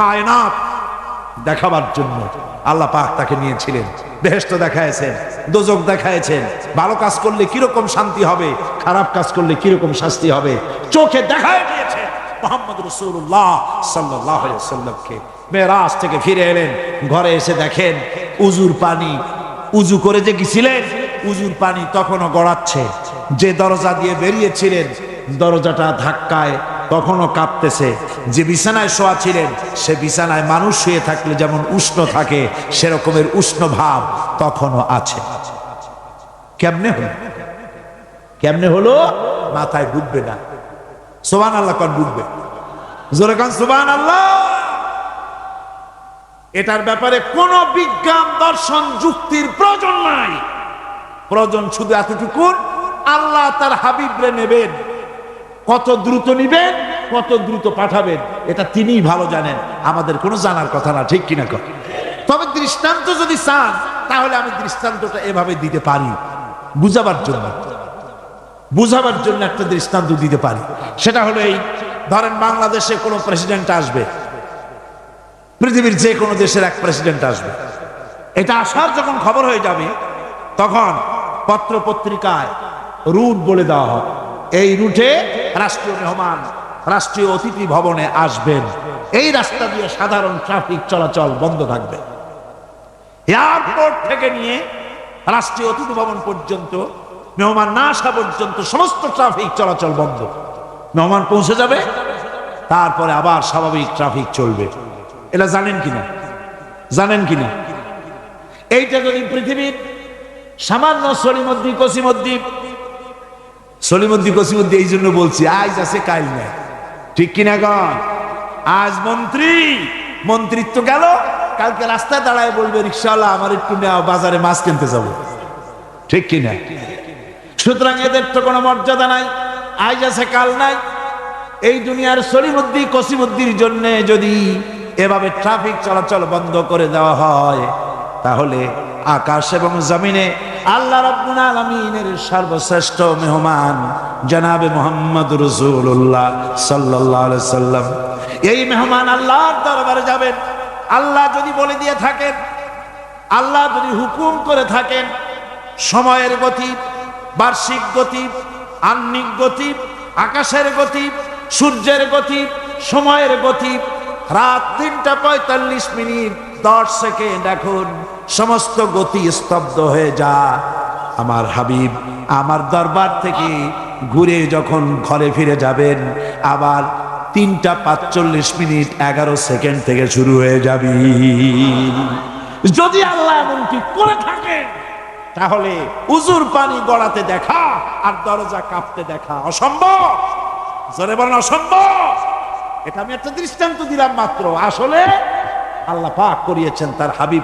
কায়নাত দেখাবার জন্য আল্লাহ পাক তাকে নিয়েছিলেন। বেহেস্ত দেখায়ছেন দোজক দেখায়ছেন ভালো কাজ করলে কীরকম শান্তি হবে, খারাপ কাজ করলে কীরকম শাস্তি হবে, চোখে দেখায় দিয়েছেন মোহাম্মদ রসুল্লাহ সাল্লাহ সাল্লামকে মেয়েরাজ থেকে ফিরে এলেন, ঘরে এসে দেখেন উজুর পানি, উজু করে যে গেছিলেন, উজুর পানি তখনও গড়াচ্ছে। যে দরজা দিয়ে বেরিয়েছিলেন, দরজাটা ধাক্কায় তখনও কাঁপতেছে। যে বিছানায় শোয়া ছিলেন, সে বিছানায় মানুষ শুয়ে থাকলে যেমন উষ্ণ থাকে, সেরকমের উষ্ণ ভাব তখনও আছে। কেমনে হলো? কেমনে হলো? মাথায় বুঝবে না। সোবান আল্লাহ কন বুঝবে জোরে কান সোবান আল্লাহ এটার ব্যাপারে কোন বিজ্ঞান, দর্শন, যুক্তির প্রয়োজন নাই। প্রয়োজন শুধু এতটুকু আল্লাহ তার হাবিবরে নেবেন। কত দ্রুত নিবেন, কত দ্রুত পাঠাবেন, এটা তিনিই ভালো জানেন। আমাদের কোনো জানার কথা না, ঠিক কিনা কর তবে দৃষ্টান্ত যদি চান, তাহলে আমি দৃষ্টান্তটা এভাবে দিতে পারি। বুঝাবার জন্য। বুঝাবার জন্য একটা দৃষ্টান্ত দিতে পারি। সেটা হলো এই, ধরেন বাংলাদেশে কোনো প্রেসিডেন্ট আসবে। পৃথিবীর যে কোনো দেশের এক প্রেসিডেন্ট আসবে। এটা আসার যখন খবর হয়ে যাবে, তখন পত্র পত্রিকায় রুট বলে দেওয়া হয়। এই রুটে রাষ্ট্রীয় মেহমান, রাষ্ট্রীয় অতিথি ভবনে আসবেন। এই রাস্তা দিয়ে সাধারণ ট্রাফিক চলাচল বন্ধ থাকবে। এয়ারপোর্ট থেকে নিয়ে রাষ্ট্রীয় অতিথি ভবন পর্যন্ত, মেহমান না আসা পর্যন্ত সমস্ত ট্রাফিক চলাচল বন্ধ। মেহমান পৌঁছে যাবে, তারপরে আবার স্বাভাবিক ট্রাফিক চলবে। এটা জানেন কিনা? জানেন কিনা? এইটা যদি পৃথিবীর সামান্য সলিমদ্দি কসিমদ্দি সলিমদ্দি কসিমদ্দি এই জন্য বলছি, আজ আছে কাল নাই। ঠিক কিনা গন আজ মন্ত্রী, মন্ত্রিত্ব গেল, কালকে রাস্তায় দাঁড়ায় বলবে রিক্সাওয়ালা আমার একটু নেওয়া বাজারে মাছ কিনতে যাব। ঠিক কিনা? সুতরাং এদের তো কোনো মর্যাদা নাই, আজ আছে কাল নাই। এই দুনিয়ার সলিমুদ্দি, কসিমুদ্দির জন্য যদি এভাবে ট্রাফিক চলাচল বন্ধ করে দেওয়া হয়, তাহলে আকাশ এবং জমিনে আল্লাহ রাব্বুল আলামিনের সর্বশ্রেষ্ঠ মেহমান জনাবে মোহাম্মদ সাল্লাল্লাহু আলাইহি সাল্লাম। এই মেহমান আল্লাহর দরবারে যাবেন। আল্লাহ যদি বলে দিয়ে থাকেন, আল্লাহ যদি হুকুম করে থাকেন, সময়ের গতি, বার্ষিক গতি, আহ্নিক গতি, আকাশের গতি, সূর্যের গতি, সময়ের গতি রাত তিনটা পঁয়তাল্লিশ মিনিট, দশ সেকেন্ড এখন সমস্ত গতি স্তব্ধ হয়ে যা। আমার হাবিব, আমার দরবার থেকে ঘুরে যখন ঘরে ফিরে যাবেন, আবার তিনটা পাঁচচল্লিশ মিনিট, এগারো সেকেন্ড থেকে শুরু হয়ে যাবি। যদি আল্লাহ এমনকি করে থাকে, তাহলে উজুর পানি গড়াতে দেখা আর দরজা কাঁপতে দেখা অসম্ভব। জোরে বলেন, অসম্ভব। এটা আমি একটা দৃষ্টান্ত দিলাম মাত্র। আসলে আল্লাহ পাক করিয়েছেন তার হাবিব।